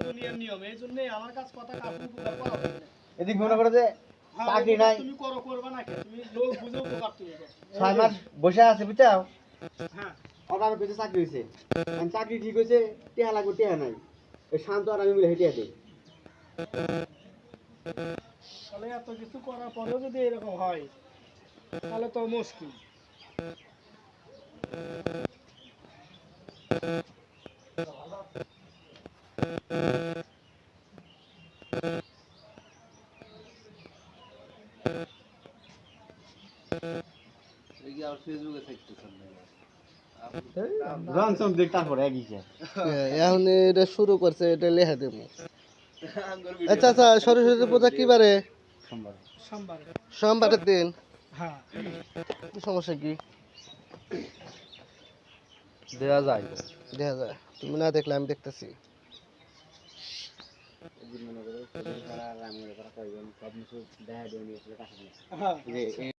দুনিয়ার নিয়ম এই জন্যই আমার কাছে কথা কাপড় উপকার করা হবে এদিক মনে করে যে হ্যাঁ, চাকরি নাই। তুমি করো করবে না তুমি লোক বুঝে উপকার তুমি ছয় মাস বসে আছে বুঝছাও হ্যাঁ। আমি চাকরি হয়েছে। চাকরি ঠিক হয়েছে টেহা লাগবে টেহা নাই। ওই শান্ত আর আমি মিলে হেঁটে আছে তাহলে এত কিছু করার পরেও যদি এরকম হয় তাহলে তো মুশকিল। এখন এটা শুরু করছে এটা লেখা দেব। আচ্ছা আচ্ছা সরস্বতী পূজা কি বারে? সোমবার। সোমবার। সোমবারের দিন? হ্যাঁ। সমস্যা কি? যায়। তুমি না দেখলে আমি দেখতেছি। করো সারা রামের করা কইবেন সব কিছু দেখা দিয়ে নিয়ে যে